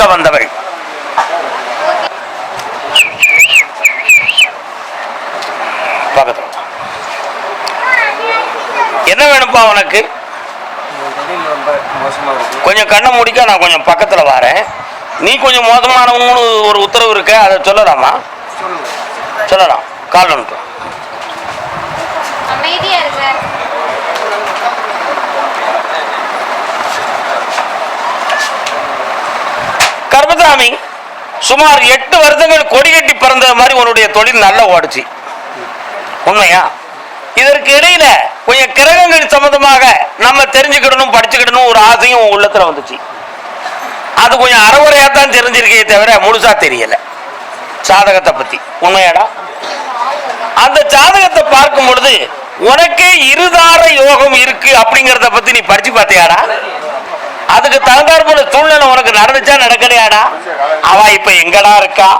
கேட்க வந்தவள் என்ன வேணும்ப்பா உனக்கு? கொஞ்சம் கண்ணை முடிக்க நான் கொஞ்சம் பக்கத்துல வரேன். நீ கொஞ்சம் மோசமானவங்கன்னு ஒரு உத்தரவு இருக்க அதை சொல்லலாமா? சொல்லலாம். கால் ஒன்று அமைதியா இருங்க கர்மசாமி சுமார் எட்டு வருஷங்கள் கொடி கட்டி பிறந்த மாதிரி உன்னுடைய தொழில் நல்லா ஓடுச்சு. உண்மையா? இதற்கு இடையில கொஞ்சம் கிரகங்கள் சம்பந்தமாக நம்ம தெரிஞ்சுக்கிடணும் படிச்சுக்கிடணும் ஒரு ஆசையும் உன் உள்ளத்துல வந்துச்சு. அது கொஞ்சம் அறவுரையா தான் தெரிஞ்சிருக்கே தவிர முழுசா தெரியல. சாதகத்தை பத்தி. உண்மையாடா? அந்த ஜாதகத்தை பார்க்கும் பொழுது உனக்கே இருதார யோகம் இருக்கு அப்படிங்கறத பத்தி நீ படிச்சு பார்த்தியாடா? அதுக்கு தகுந்தாற்போல சூழ்நிலை உனக்கு நடந்துச்சா நடக்கலையாடா? அவ இப்ப எங்கடா இருக்கா?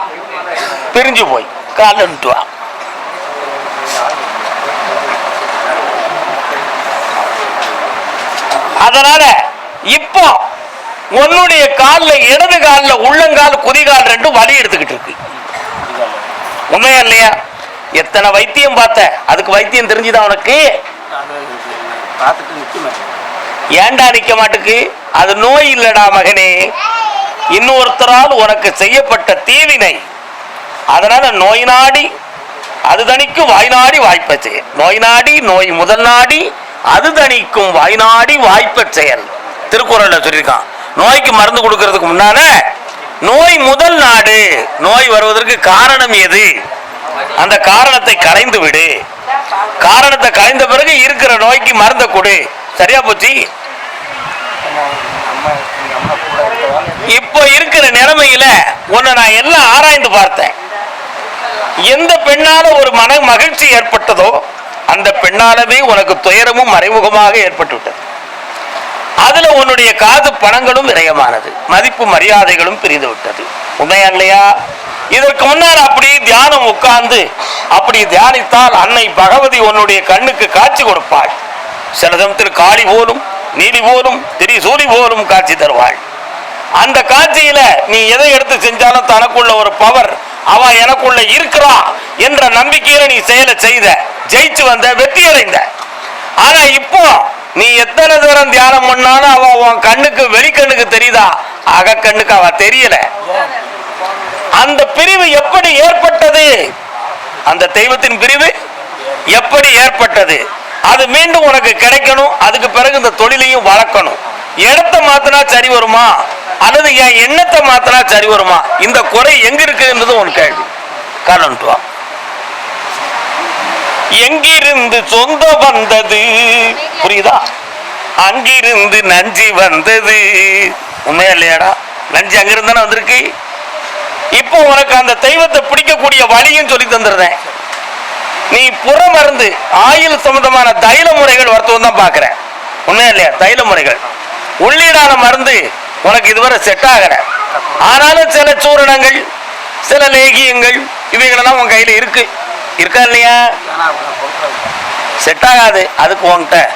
பிரிஞ்சு போய் காலன்ட்டு வா. அதனால இப்போ உன்னுடைய கால்ல இடது காலில் உள்ளங்கால் குதிகால் ரெண்டும் வலி எடுத்துக்கிட்டு இருக்கு. உண்மையா இல்லையா? எத்தனை வைத்தியம் பார்த்த? அதுக்கு வைத்தியம் தெரிஞ்சுதான் உனக்கு? பார்த்துட்டு ஏண்டா ஏன்டா நிக்க மாட்டுக்கு? அது நோய் இல்லடா மகனே. இன்னொருத்தரால் உனக்கு செய்யப்பட்ட தீவினை. அதனால நோய் நாடி அது தணிக்கும் வாய் நாடி வாய்ப்பை செயல். நோய் நாடி நோய் முதல் நாடி அது தணிக்கும் வாய் நாடி வாய்ப்பச் செயல். திருக்குறள்ல சொல்லியிருக்கான். நோய்க்கு மருந்து கொடுக்கறதுக்கு முன்னால நோய் முதல் நாடு. நோய் வருவதற்கு காரணம் எது? அந்த காரணத்தை களைந்து விடு. காரணத்தை களைந்த பிறகு இருக்கிற நோய்க்கு மருந்த கொடு. சரியா போச்சு அம்மா எங்கள் அம்மா கூட இருக்கதால் இப்போ இருக்கிற நிலைமையில உன்னை நான் எல்லாம் ஆராய்ந்து பார்த்தேன். எந்த பெண்ணால ஒரு மன மகிழ்ச்சி ஏற்பட்டதோ அந்த பெண்ணாலவே உனக்கு துயரமும் மறைமுகமாக ஏற்பட்டு விட்டது அதுல உன்னுடைய காது பணங்களும் விரயமானது மதிப்பு மரியாதைகளும் பிரிந்து விட்டது உண்மையா இல்லையா? இதற்கு முன்னால் அப்படி தியானம் உட்கார்ந்து அப்படி தியானித்தால் அன்னை பகவதி உன்னுடைய கண்ணுக்கு காட்சி கொடுப்பாள். சில சமயத்தில் காளி போலும் நீலி போலும் திரிசூலி போலும் காட்சி தருவாள். அந்த காட்சியில நீ எதை எடுத்து செஞ்சாலும் தனக்குள்ள ஒரு பவர் அவ எனக்குள்ள இருக்கிறா என்ற நம்பிக்கையில நீ செயலை செய்த ஜெயிச்சு வந்த வெற்றி அடைந்த ஆனா இப்போ நீ எத்தனை தூரம் தியானம் பண்ணாலும் அவ உன் கண்ணுக்கு வெளிக்கண்ணுக்கு தெரியுதா? அகக்கண்ணுக்கு அவ தெரியல. அந்த பிரிவு எப்படி ஏற்பட்டது? அந்த தெய்வத்தின் பிரிவு எப்படி ஏற்பட்டது? அது மீண்டும் உனக்கு கிடைக்கணும். அதுக்கு பிறகு இந்த தொழிலையும் வளர்க்கணும். இடத்த மாத்தினா சரி வருமா? அல்லது என் எண்ணத்தை மாத்தினா சரி வருமா? இந்த குறை எங்க இருக்குன்றது உன் கேள்வி. காரணம் வா எங்கிருந்து சொந்த வந்தது? புரியுதா? அங்கிருந்து நஞ்சி வந்தது. உண்மையா இல்லையாடா? நஞ்சு அங்கிருந்து தானே வந்திருக்கு? இப்போ உனக்கு அந்த தெய்வத்தை பிடிக்கக்கூடிய வழியும் சொல்லி தந்துடுறேன். நீ புற மருந்து ஆயுள் சம்பந்தமான தைல முறைகள் வருத்தம் தான் பார்க்குறேன். உண்மையா இல்லையா? தைல முறைகள். உள்ளீடான மருந்து உனக்கு இதுவரை செட் ஆகல. ஆனாலும் சில சூரணங்கள் சில லேகியங்கள் இவைகளெல்லாம் உன் கையில் இருக்கு. இருக்கா இல்லையா? செட் ஆகாது. அதுக்கு உன்கிட்ட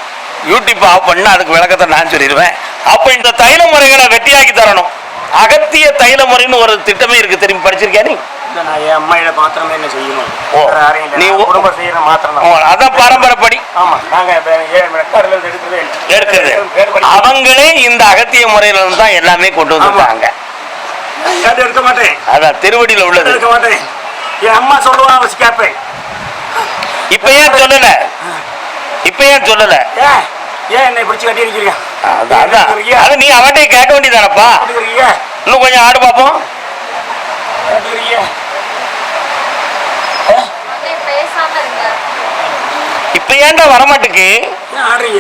யூடியூப் ஆஃப் பண்ண அதுக்கு விளக்கத்தை நான் சொல்லிடுவேன். அப்போ இந்த தைல முறைகளை வெட்டியாக்கி தரணும். அகத்திய தைல முறைன்னு ஒரு திட்டமே இருக்கு. திரும்பி படிச்சிருக்கியா நீ? நான் என் அம்மாயிட மாத்திரமே என்ன செய்யணும்? ஓ. நீ நான் ஓ- குடும்பம் செய்கிற மாத்திரம் தான் அதான் பாரம்பரியப்படி. ஆமாம் நாங்கள் ரெக்கார்டில் எடுக்கிறதே இல்லை. எடுக்கிறது. பேர் படி அவங்களே இந்த அகத்திய முறையில இருந்து தான் எல்லாமே கொண்டு வந்திருக்காங்க யார்ட்டும் எடுக்க மாட்டேன். அதான் திருவடியில உள்ளது. எடுக்க மாட்டேன். என் அம்மா சொல்லுவான் வச்சு கேட்பேன் இப்ப ஏன் சொல்லல? இப்ப ஏன் சொல்லல? ஏன் ஏன் என்னை பிடிச்சி கட்டி இருக்கிறீங்க அதான் அதான். அது நீ அவன்கிட்ட கேட்க வேண்டியதானப்பா? இன்னும் கொஞ்சம் ஆடு பார்ப்போம் அப்படியே பேசாம இருங்க இப்ப ஏன்டா வரமாட்டுக்கு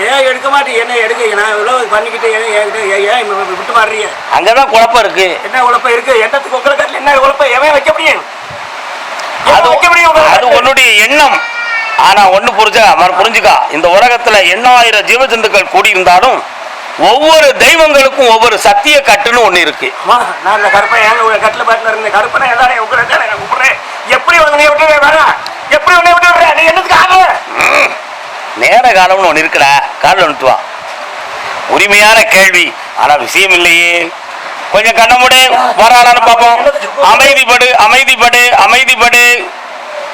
ஏன் எடுக்க மாட்டீங்க? என்ன எடுக்க? நான் இவ்வளோ பண்ணிக்கிட்டு ஏன் விட்டு மாறுறீங்க? அங்கதான் குழப்பம் இருக்கு. என்ன உழப்பம் இருக்கு? என்னத்துக்கு உங்களை கட்டில என்ன உழப்பம் எவன் வைக்க முடியும்? அது வைக்க முடியும் அது? உன்னுடைய எண்ணம். ஆனா ஒண்ணு புரிஞ்சா மறு புரிஞ்சுக்கா. இந்த உலகத்துல எண்ணாயிரம் ஜீவஜந்துக்கள் கூடியிருந்தாலும் ஒவ்வொரு தெய்வங்களுக்கும் ஒவ்வொரு சத்திய கட்டுன்னு ஒண்ணு இருக்கு. நான் இந்த கருப்பை கட்டில பாட்டில் இருந்த கருப்பனை எல்லாரும் எப்படி வந்து நீ விட்டு வேணா எப்படி உன்னை விட்டு விடுற? நீ என்னத்துக்கு நேர காலம்னு ஒன்று இருக்குடா. காலில் நிறுத்துவா உரிமையான கேள்வி. ஆனா விஷயம் இல்லையே. கொஞ்சம் கண்ண மூடு. வராளான்னு பார்ப்போம். அமைதிப்படு அமைதிப்படு அமைதிப்படு.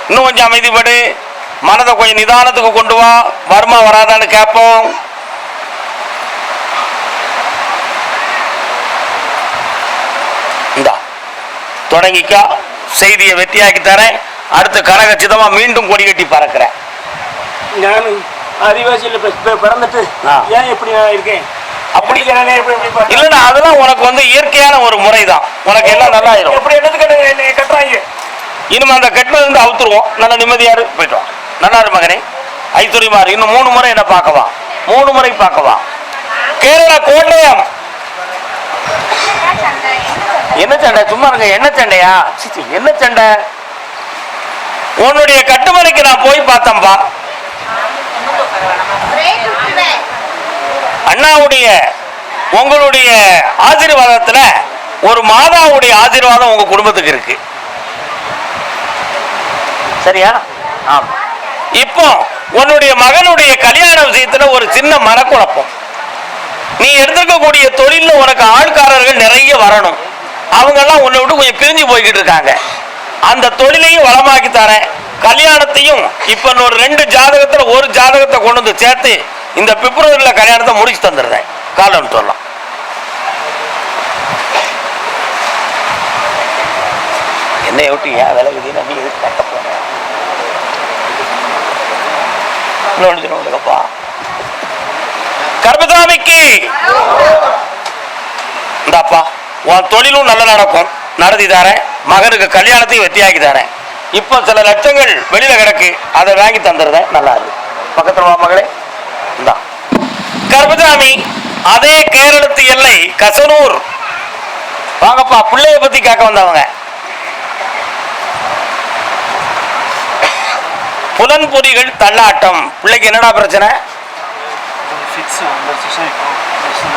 இன்னும் கொஞ்சம் அமைதிப்படு. மனதை கொஞ்சம் நிதானத்துக்கு கொண்டு வா. வருமா வராதான்னு கேட்போம். இந்தா தொடங்கிக்கா. செய்தியை வெற்றியாக்கி தரேன். அடுத்து கனகச்சிதமா மீண்டும் கொடி கட்டி பறக்கிறேன் நான் ஆதிவாசியில் பிறந்துட்டு. ஏன் இப்படி நான் இருக்கேன்? அப்படி? இல்லைன்னா அதெல்லாம் உனக்கு வந்து இயற்கையான ஒரு முறை தான் உனக்கு எல்லாம் நல்லா ஆயிரும். எப்படி என்னத்துக்கு என்ன- என்னை கட்டுறாங்க? இனிமே அந்த கட்டில இருந்து அவுத்துருவோம். நல்ல நிம்மதியாரு போயிட்டு வா. நல்லா இரு மகனே. ஐஸ்வர்யமாரு இன்னும் மூணு முறை என்ன பார்க்கவா? மூணு முறை பார்க்கவா? கேரளா கோட்டயம். என்ன சண்டை? சும்மா இருங்க. என்ன சண்டையா? என்ன சண்டை? உன்னுடைய கட்டுமனைக்கு நான் போய் பார்த்தேன்பா. அண்ணாவுடைய உங்களுடைய ஆசீர்வாதத்துல ஒரு மாதாவுடைய ஆசீர்வாதம் உங்க குடும்பத்துக்கு இருக்கு. சரியா? ஆமா. இப்போ உன்னுடைய மகனுடைய கல்யாண விஷயத்துல ஒரு சின்ன மனக்குழப்பம். நீ எடுத்துக்கக்கூடிய தொழிலில் உனக்கு ஆள்காரர்கள் நிறைய வரணும். அவங்கெல்லாம் உன்னை விட்டு கொஞ்சம் பிரிஞ்சு போய்கிட்டு இருக்காங்க. அந்த தொழிலையும் வளமாக்கி தரேன். கல்யாணத்தையும் இப்ப இன்னொரு ரெண்டு ஜாதகத்துல ஒரு ஜாதகத்தை கொண்டு வந்து சேர்த்து இந்த பிப்ரவரியில கல்யாணத்தை முடிச்சு தந்துடுறேன். காலம் சொல்லலாம். என்ன விட்டு ஏன் விலை விதினா நீ எதுக்கு கட்ட சொல்லுங்கப்பா கர்மசாமிக்கு. இந்தாப்பா உன் தொழிலும் நல்லா நடக்கும். நடத்தி தரேன். மகனுக்கு கல்யாணத்தையும் வெற்றியாக்கி தரேன் இப்போ சில லட்சங்கள் வெளியில கிடக்கு. அதை வாங்கி தந்துடுறேன் நல்லா இருக்கு பக்கத்துல வா மகளே. கர்மசாமி அதே கேரளத்து எல்லை கசனூர். வாங்கப்பா பிள்ளைய பத்தி கேட்க வந்தவங்க. புலன்பொறிகள் தள்ளாட்டம் பிள்ளைக்கு என்னடா பிரச்சனை?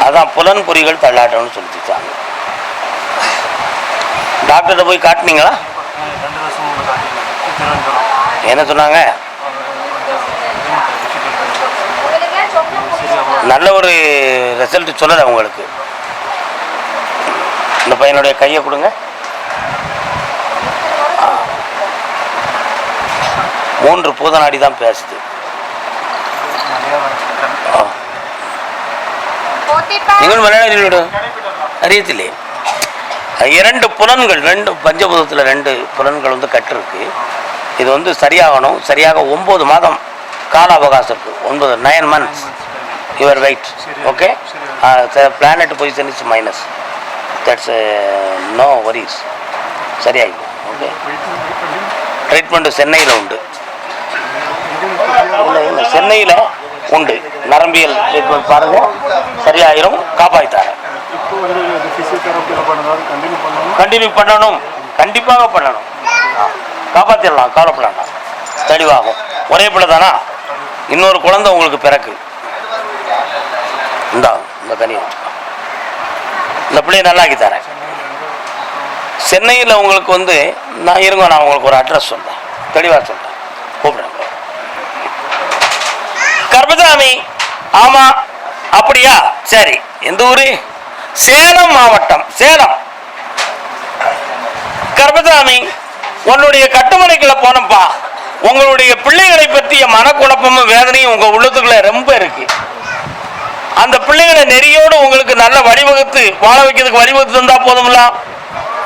அதான் புலன்பொறிகள் தள்ளாட்டம்னு சொல்லிச்சாங்க டாக்டர்கிட்ட போய் காட்டுனீங்களா ரெண்டு வருஷம் முன்னாடி காட்டியிருந்தேன் திருவனந்தபுரம் என்ன சொன்னாங்க நல்ல ஒரு ரிசல்ட் சொல்லலை உங்களுக்கு இந்த பையனுடைய கையை கொடுங்க ஆ. மூன்று பூதநாடி தான் பேசுது ஆ. നിങ്ങൾ മലയാളിയിലൂടെ അറിയത്തില്ലേ இரண்டு புலன்கள் ரெண்டு பஞ்சபூதத்தில் ரெண்டு புலன்கள் வந்து கட்டிருக்கு இது வந்து சரியாகணும். சரியாக ஒம்பது மாதம் கால அவகாசம் இருக்கு. ஒன்பது nine months your weight okay planet position is minus that's no worries சரியாயிடும். ஓகே ட்ரீட்மெண்ட்டு சென்னையில் உண்டு. இல்லை இல்லை சென்னையில் உண்டு. நரம்பியல் ட்ரீட்மெண்ட் பாருங்கள் சரியாயிரும். காப்பாற்றித்தாரேன் கண்டினியூ பண்ணணும் கண்டிப்பாக பண்ணணும். காப்பாற்றிடலாம் காப்பாத்திடலாம் தெளிவாகும். ஒரே பிள்ளை தானா இன்னொரு குழந்தை உங்களுக்கு பிறக்கு. இந்தா இந்த கனி இந்த பிள்ளையை நல்லாக்கி தரேன். சென்னையில் உங்களுக்கு வந்து நான் இருங்க நான் உங்களுக்கு ஒரு அட்ரஸ் சொல்கிறேன் தெளிவாக சொல்கிறேன் கூப்பிடுறேன் கர்பசாமி ஆமாம் அப்படியா? சரி. எந்த ஊர்? சேலம் மாவட்டம் சேலம். கர்பசாமி உன்னுடைய கட்டுமனைக்குள்ள போனப்பா. உங்களுடைய பிள்ளைகளை பற்றிய மனக்குழப்பமும் வேதனையும் உங்க உள்ளத்துக்குள்ள ரொம்ப இருக்கு. அந்த பிள்ளைகளை நெறியோடு உங்களுக்கு நல்ல வழிவகுத்து வாழ வைக்கிறதுக்கு வழிவகுத்து தந்தா போதும்ல?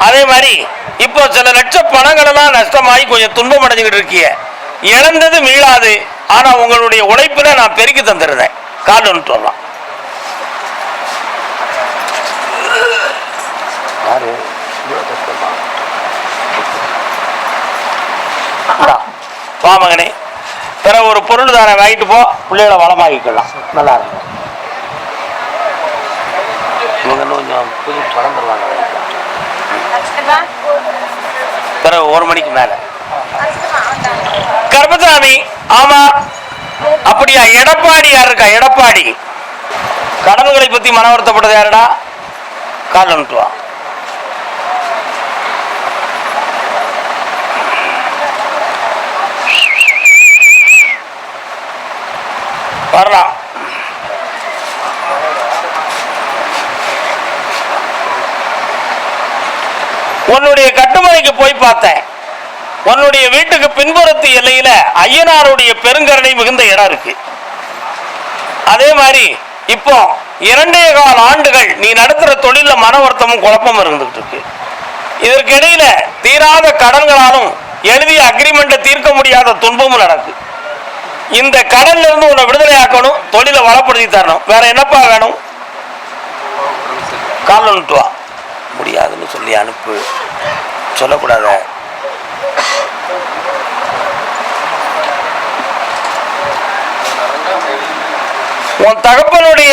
அதே மாதிரி இப்போ சில லட்ச பணங்கள் எல்லாம் நஷ்டமாகி கொஞ்சம் துன்பம் அடைஞ்சுக்கிட்டு இருக்கிய. இழந்தது மீளாது. ஆனா உங்களுடைய உழைப்புல நான் பெருக்கி தந்துடுறேன் கால் ஒன்று சொல்லலாம் யாரு இந்தா, வா மகனே. பிற ஒரு பொருள் தானே வாங்கிட்டு போ பிள்ளைகளை வளமாக்கிக்கலாம் நல்லா இருக்கும் இவங்க கொஞ்சம் புது பிறகு ஒரு மணிக்கு மேல. கர்மசாமி ஆமா. அப்படியா எடப்பாடி யார் இருக்கா? எடப்பாடி. கடன்களை பத்தி மன வருத்தப்பட்டது யாருடா? கால் அனுப்புவான் வரலாம் உன்னுடைய கட்டுமலைக்கு போய் பார்த்தேன். உன்னுடைய வீட்டுக்கு பின்புறத்து எல்லையில ஐயனாருடைய பெருங்கருணை மிகுந்த இடம் இருக்கு. அதே மாதிரி இப்போ இரண்டே கால ஆண்டுகள் நீ நடத்துற தொழில மன வருத்தமும் குழப்பமும் இருந்துகிட்டு இருக்கு. இதற்கிடையில தீராத கடன்களாலும் எழுதிய அக்ரிமெண்ட்டை தீர்க்க முடியாத துன்பமும் நடக்குது இந்த கடல்ல இருந்து உன்னை விடுதலை ஆக்கணும் தொழிலை வளப்படுத்தி தரணும். வேற என்னப்பா வேணும்? கால் வந்துட்டு வா. முடியாதுன்னு சொல்லி அனுப்பு. சொல்லக்கூடாத. உன் தகப்பனுடைய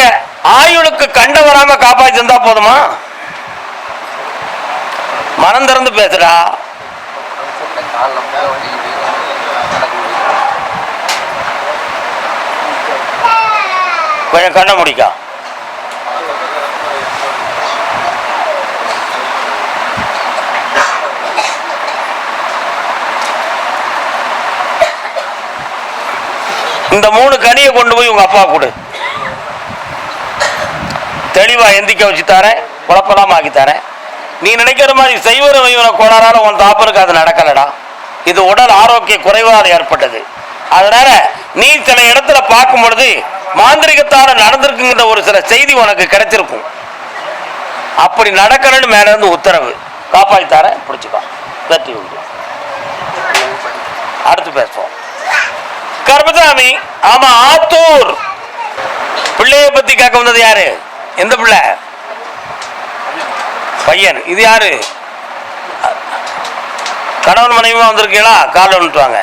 ஆயுளுக்கு கண்ட வராம காப்பாத்தி இருந்தா போதுமா? மனம் திறந்து பேசுறா கொஞ்சம் கண்ணை முடிக்கா. இந்த மூணு கனியை கொண்டு போய் உங்க அப்பா கொடு. தெளிவா எந்திக்க வச்சு தரேன் குழப்பலாம் ஆக்கி தரேன். நீ நினைக்கிற மாதிரி செய்வர வைவர கோளாறால உன் தாப்பனுக்கு அது நடக்கலடா. இது உடல் ஆரோக்கிய குறைவால் ஏற்பட்டது. அதனால நீ சில இடத்துல பார்க்கும் பொழுது மாந்திரிகத்தால நடந்திருக்குங்கிற ஒரு சில செய்தி உனக்கு கிடைச்சிருக்கும். அப்படி நடக்கணும்னு மேல இருந்து உத்தரவு. காப்பாத்தி தரேன் பிடிச்சிக்கோ. வெற்றி உண்டு அடுத்து பேசுவோம். கர்மசாமி ஆமா ஆத்தூர். பிள்ளைய பத்தி கேட்க வந்தது யாரு? எந்த பிள்ளை? பையன். இது யாரு? கணவன் மனைவியா வந்திருக்கீங்களா? காலில் வந்துட்டுவாங்க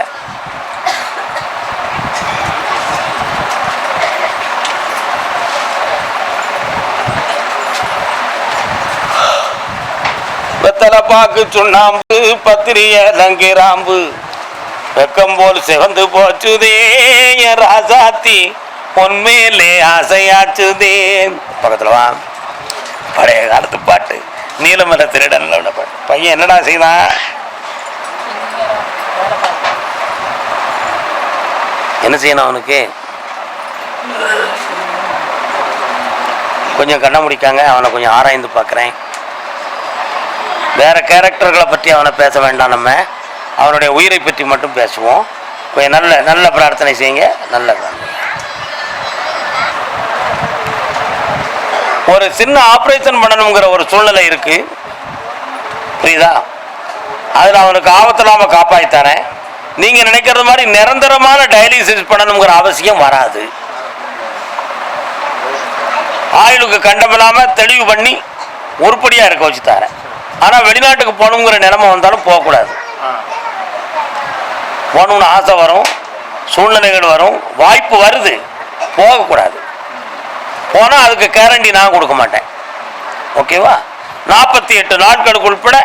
வெத்தலை பாக்கு சுண்ணாம்பு பத்திரிய லங்கிராம்பு வெக்கம் போல் சிவந்து போச்சுதே ராசாத்தி பொன்மேலே ஆசையாச்சுதே பக்கத்துல வா. பழைய காலத்து பாட்டு. நீலமல திருடன்ல உள்ள பாட்டு. பையன் என்னடா செய்தான்? என்ன செய்யணும் அவனுக்கு? கொஞ்சம் கண்ண முடிக்காங்க அவனை கொஞ்சம் ஆராய்ந்து பார்க்குறேன். வேறு கேரக்டர்களை பற்றி அவனை பேச வேண்டாம் நம்ம. அவனுடைய உயிரை பற்றி மட்டும் பேசுவோம். கொஞ்சம் நல்ல நல்ல பிரார்த்தனை செய்யுங்க. நல்ல ஒரு சின்ன ஆப்ரேஷன் பண்ணணுங்கிற ஒரு சூழ்நிலை இருக்கு. புரியுதா? அதில் அவனுக்கு ஆபத்து காப்பாற்றித்தரேன் காப்பாற்றி தரேன். நினைக்கிறது மாதிரி நிரந்தரமான டயாலிசிஸ் பண்ணணுங்கிற அவசியம் வராது. ஆயுளுக்கு கண்டமில்லாமல் தெளிவு பண்ணி உருப்படியாக இருக்க வச்சு தரேன். ஆனால் வெளிநாட்டுக்கு போகணுங்கிற நிலைமை வந்தாலும் போகக்கூடாது. போகணும்னு ஆசை வரும் சூழ்நிலைகள் வரும் வாய்ப்பு வருது போகக்கூடாது. போனால் அதுக்கு கேரண்டி நான் கொடுக்க மாட்டேன். ஓகேவா நாற்பத்தி எட்டு நாட்களுக்கு உட்பட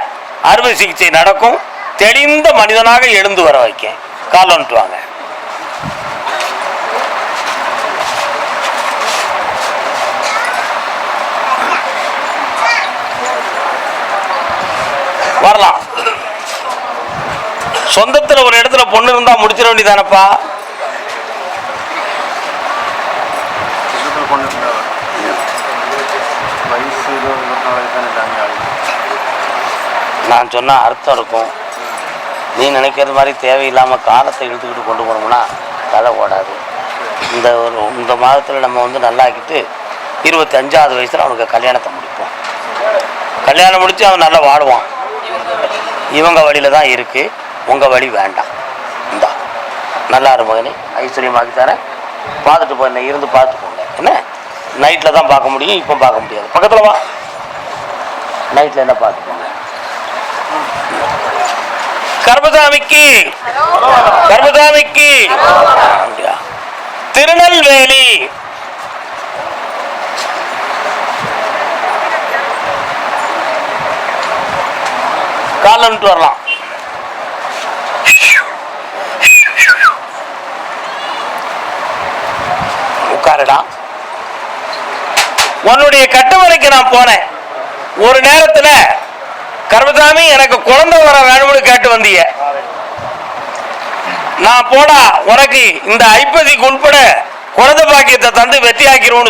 அறுவை சிகிச்சை நடக்கும். தெளிந்த மனிதனாக எழுந்து வர வைக்கேன். கால் வந்துட்டு வாங்க. வரலாம். சொந்தத்துல ஒரு இடத்துல பொண்ணு இருந்தா முடிச்சிட வேண்டியதானப்பா? நான் சொன்ன அர்த்தம் இருக்கும். நீ நினைக்கிறது மாதிரி தேவையில்லாம காலத்தை இழுத்துக்கிட்டு கொண்டு போனோம்னா கதை ஓடாது. இந்த ஒரு இந்த மாதத்தில் நம்ம வந்து நல்லாக்கிட்டு இருபத்தி அஞ்சாவது வயசுல அவனுக்கு கல்யாணத்தை முடிப்போம். கல்யாணம் முடிச்சு அவன் நல்லா வாழுவான். இவங்க வழியில தான் இருக்கு. உங்க வழி வேண்டாம். இந்தா. நல்லா இரு மகனே. ஐஸ்வர்யமாக்கி தரேன். பார்த்துட்டு போ என்ன இருந்து பார்த்து போங்க. என்ன? நைட்டில் தான் பார்க்க முடியும் இப்போ பார்க்க முடியாது. பக்கத்தில் வா. நைட்டில் என்ன பார்த்து போங்க? கர்மசாமிக்கு. கர்மசாமிக்கு. திருநெல்வேலி. காலன்ட்டு வரலாம். உட்காருடா. உன்னுடைய கட்டுமனைக்கு நான் போனேன். ஒரு நேரத்துல கர்மசாமி எனக்கு குழந்தை வர வேணும்னு கேட்டு வந்தீங்க நான் போடா உனக்கு இந்த ஐப்பதிக்கு உட்பட குழந்தை பாக்கியத்தை தந்து வெற்றி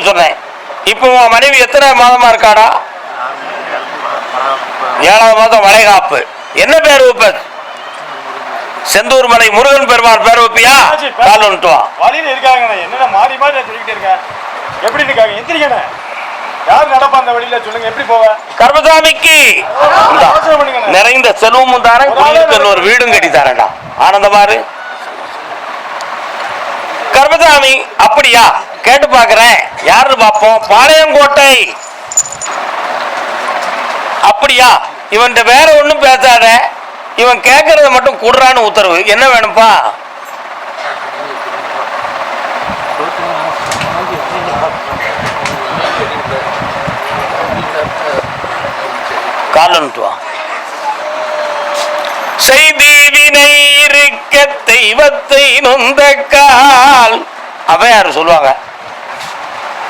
சொன்னேன். இப்போ உன் மனைவி எத்தனை மாதமா இருக்காடா? ஏழாவது மாதம் வளைகாப்பு. என்ன பேர் வைப்ப செந்தூர் மலை முருகன் பெருமாள் பேர் வைப்பியா கால் வந்துட்டு வா. வழியில இருக்காங்கண்ணே. என்னென்ன மாறி மாறி நான் சொல்லிக்கிட்டே இருக்கேன் எப்படி இருக்காங்க? எந்திரிக்கண்ணே யார் நடப்பா அந்த வழியில? சொல்லுங்க எப்படி போவ? கர்மசாமிக்கு. நிறைந்த செல்வமும் தாரேன் குடியிருக்க ஒரு வீடும் கட்டி தரேன்டா. ஆனந்தமாரு கர்மசாமி அப்படியா? கேட்டு பாக்குறேன். யாருன்னு பார்ப்போம். பாளையங்கோட்டை. அப்படியா? இவன்கிட்ட வேற ஒன்றும் பேசாத. இவன் கேட்கறத மட்டும் குடுறான்னு உத்தரவு. என்ன வேணும்ப்பா? காலன்ட்டுவா செய்தி வினை இருக்க தெய்வத்தை நொந்த கால். அவையார் சொல்லுவாங்க?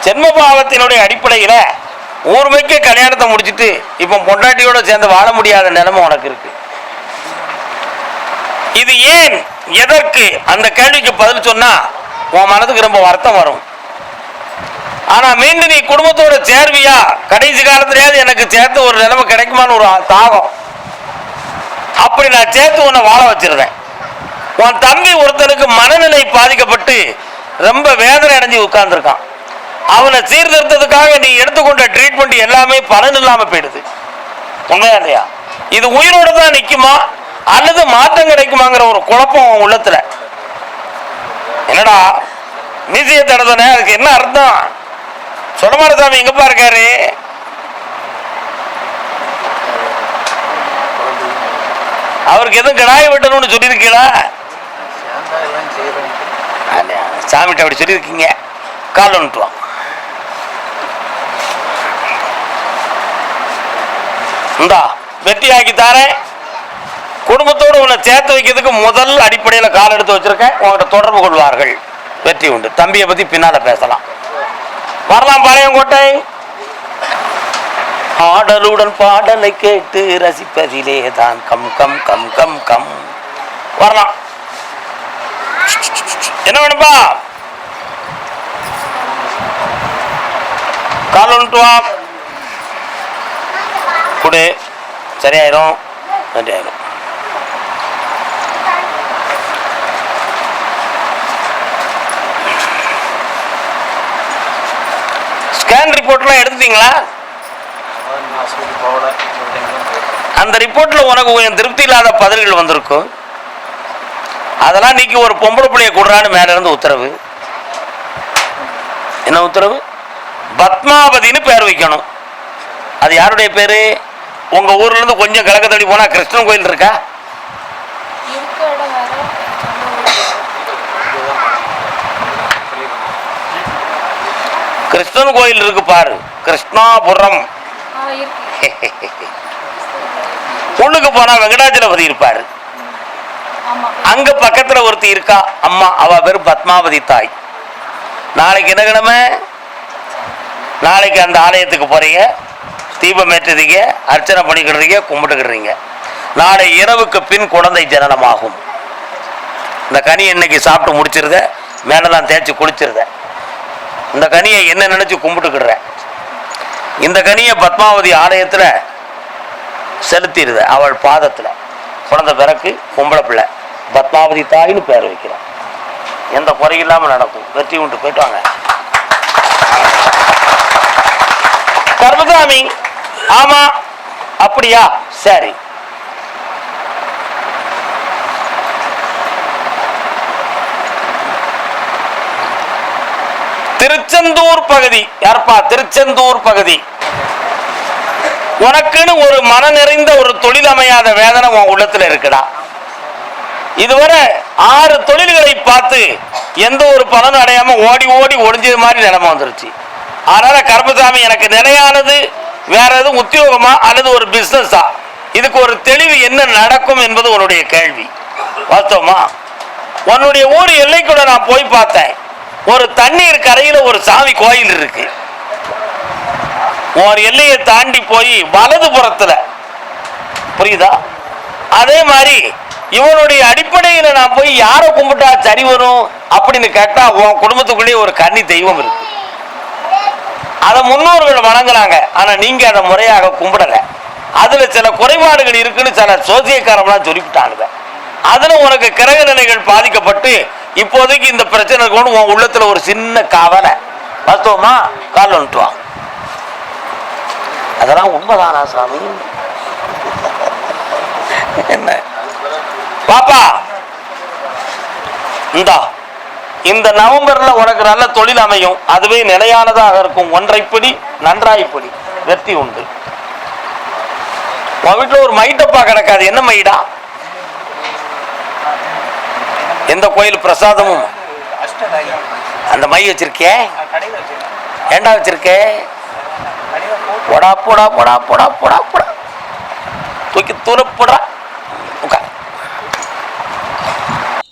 ஜென்மபாவத்தினுடைய அடிப்படையில் ஊர் வைக்க கல்யாணத்தை முடிச்சிட்டு இப்போ பொண்டாட்டியோட சேர்ந்து வாழ முடியாத நிலைமை உனக்கு இருக்கு. இது ஏன் எதற்கு அந்த கேள்விக்கு பதில் சொன்னா உன் மனதுக்கு ரொம்ப வருத்தம் வரும். ஆனா மீண்டும் நீ குடும்பத்தோட சேர்வியா? கடைசி காலத்திலேயாவது எனக்கு சேர்த்து ஒரு நிலைமை கிடைக்குமான்னு ஒரு தாகம். அப்படி நான் சேர்த்து உன்னை வாழ வச்சிருந்தேன் உன் தம்பி ஒருத்தனுக்கு மனநிலை பாதிக்கப்பட்டு ரொம்ப வேதனை அடைஞ்சு உட்கார்ந்துருக்கான். அவனை சீர்திருத்தத்துக்காக நீ எடுத்துக்கொண்ட ட்ரீட்மெண்ட் எல்லாமே பலன் இல்லாம போயிடுது. உண்மையா இல்லையா? இது உயிரோட தான் நிக்குமா? அல்லது மாற்றம் கிடைக்குமாங்கிற ஒரு குழப்பம் உன் உள்ளத்துல. என்னடா? மீசிய தடதனே அதுக்கு என்ன அர்த்தம்? சுடமாரசாமி எங்கப்பா இருக்காரு? அவருக்கு எதுவும் கிடாய் வெட்டணும்னு சொல்லியிருக்கீங்களா? சாமிகிட்ட அப்படி சொல்லியிருக்கீங்க. கால் ஒன்றுவான் இந்தா வெட்டியாக்கி தாரேன் குடும்பத்தோடு உன்னை சேர்த்து வைக்கிறதுக்கு முதல் அடிப்படையில் கால் எடுத்து வச்சிருக்கேன். உங்கள்கிட்ட தொடர்பு கொள்வார்கள். வெற்றி உண்டு. தம்பியை பத்தி பின்னால பேசலாம். வரலாம் பாளையங்கோட்டை ஆடலுடன் பாடலை கேட்டு ரசிப்பதிலே தான் come come come come come. வரலாம். என்ன வேணும்பா? கால் ஒன்று வா. கொடு. சரியாயிரும். சரியாயிரும். ஸ்கேன் ரிப்போர்ட்லாம் எடுத்துட்டீங்களா? அந்த ரிப்போர்ட்ல உனக்கு கொஞ்சம் திருப்தி இல்லாத பதில்கள் வந்திருக்கும். அதெல்லாம் நீக்கி ஒரு பொம்பளை பிள்ளைய கொடுறான்னு மேல இருந்து உத்தரவு. என்ன உத்தரவு? பத்மாவதின்னு பேர் வைக்கணும். அது யாருடைய பேரு? உங்க ஊர்ல இருந்து கொஞ்சம் கிழக்கு தடி போனா கிருஷ்ணன் கோயில் இருக்கா? கிருஷ்ணன் கோயில் இருக்கு பாரு. கிருஷ்ணாபுரம். பொண்ணுக்கு உள்ளுக்கு போனா வெங்கடாச்சலபதி இருப்பாரு. அங்க பக்கத்துல ஒருத்தி இருக்கா. அம்மா அவ பேரு பத்மாவதி தாய். நாளைக்கு என்ன கிழமை? நாளைக்கு அந்த ஆலயத்துக்கு போறீங்க. தீபம் ஏற்றுறீங்க அர்ச்சனை பண்ணிக்கிடுறீங்க கும்பிட்டுக்கிடுறீங்க. நாளை இரவுக்கு பின் குழந்தை ஜனனமாகும். இந்த கனி இன்னைக்கு சாப்பிட்டு முடிச்சிருத மேலெல்லாம் தேய்ச்சி குளிச்சிருத. இந்த கனியை என்ன நினச்சி கும்பிட்டுக்கிடுறேன் இந்த கனியை பத்மாவதி ஆலயத்தில் செலுத்திடுத அவள் பாதத்தில். குழந்தை பிறகு பொம்பளை பிள்ளை. பத்மாவதி தாயின்னு பேர் வைக்கிறான் எந்த குறை இல்லாமல் நடக்கும். வெற்றி உண்டு போயிட்டு வாங்க. கர்மசாமி ஆமா அப்படியா? சரி. திருச்செந்தூர் பகுதி. யார்ப்பா? திருச்செந்தூர் பகுதி. உனக்குன்னு ஒரு மன நிறைந்த ஒரு தொழில் அமையாத வேதனை உன் உள்ளத்துல இருக்குடா. இதுவரை ஆறு தொழில்களை பார்த்து எந்த ஒரு பலனும் அடையாம ஓடி ஓடி ஒளிஞ்சது மாதிரி நிலைமை வந்துருச்சு. அதனால கருப்பசாமி எனக்கு நிலையானது. வேற எதுவும் உத்தியோகமா அல்லது ஒரு பிஸ்னஸா இதுக்கு ஒரு தெளிவு என்ன நடக்கும் என்பது உன்னுடைய கேள்வி. வாஸ்தவமா? உன்னுடைய ஊர் எல்லைக்குள்ள நான் போய் பார்த்தேன். ஒரு தண்ணீர் கரையில ஒரு சாமி கோயில் இருக்கு. உன் எல்லையை தாண்டி போய் வலது புறத்துல. புரியுதா? அதே மாதிரி இவனுடைய அடிப்படையில நான் போய் யாரை கும்பிட்டா சரி வரும் அப்படின்னு கேட்டா உன் குடும்பத்துக்குள்ளேயே ஒரு கன்னி தெய்வம் இருக்கு. அதை முன்னோர்கள் வணங்குறாங்க. ஆனால் நீங்கள் அதை முறையாக கும்பிடலை. அதில் சில குறைபாடுகள் இருக்குன்னு சில சோசியக்காரம்லாம் சொல்லிவிட்டானுங்க. அதில் உனக்கு கிரக நிலைகள் பாதிக்கப்பட்டு இப்போதைக்கு இந்த பிரச்சனை கொண்டு உன் உள்ளத்தில் ஒரு சின்ன கவலை. வாஸ்தவமா கால் வந்துட்டுவான் அதெல்லாம் உண்மைதானா சாமி? என்ன? பாப்பா இந்தா. இந்த நவம்பர்ல உனக்கு நல்ல தொழில் அமையும். அதுவே நிலையானதாக இருக்கும். ஒன்றைப்படி நன்றாய்ப்படி வெற்றி உண்டு. உன் வீட்டுல ஒரு மைட்டப்பா கிடக்காது. என்ன மைடா எந்த கோயில் பிரசாதமும்? அந்த மை வச்சிருக்கே ஏண்டா வச்சிருக்கே? போடா போடா போடா போடா போடா போடா. தூக்கி தூரப்படா உட்கார்.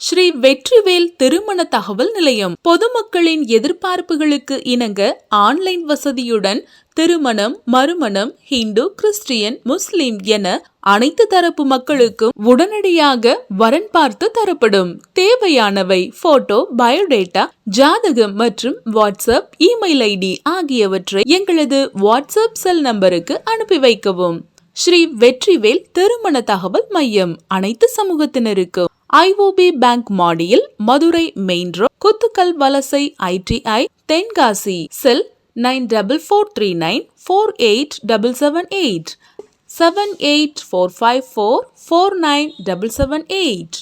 Sri Vetrivel திருமண தகவல் நிலையம். பொதுமக்களின் எதிர்பார்ப்புகளுக்கு இணங்க ஆன்லைன் வசதியுடன் திருமணம் மறுமணம் ஹிந்து கிறிஸ்டியன் முஸ்லிம் என அனைத்து தரப்பு மக்களுக்கும் உடனடியாக வரன் பார்த்து தரப்படும். தேவையானவை போட்டோ பயோடேட்டா ஜாதகம் மற்றும் வாட்ஸ்அப் இமெயில் ஐடி ஆகியவற்றை எங்களது வாட்ஸ்அப் செல் நம்பருக்கு அனுப்பி வைக்கவும். ஸ்ரீ வெற்றிவேல் திருமண தகவல் மையம் அனைத்து சமூகத்தினருக்கும். ஐஓபி பேங்க் மாடியில் Madurai main road Kuthukkal Valasai ITI Tenkasi cell nine double four three nine four eight double seven eight seven eight four five four four nine double seven eight.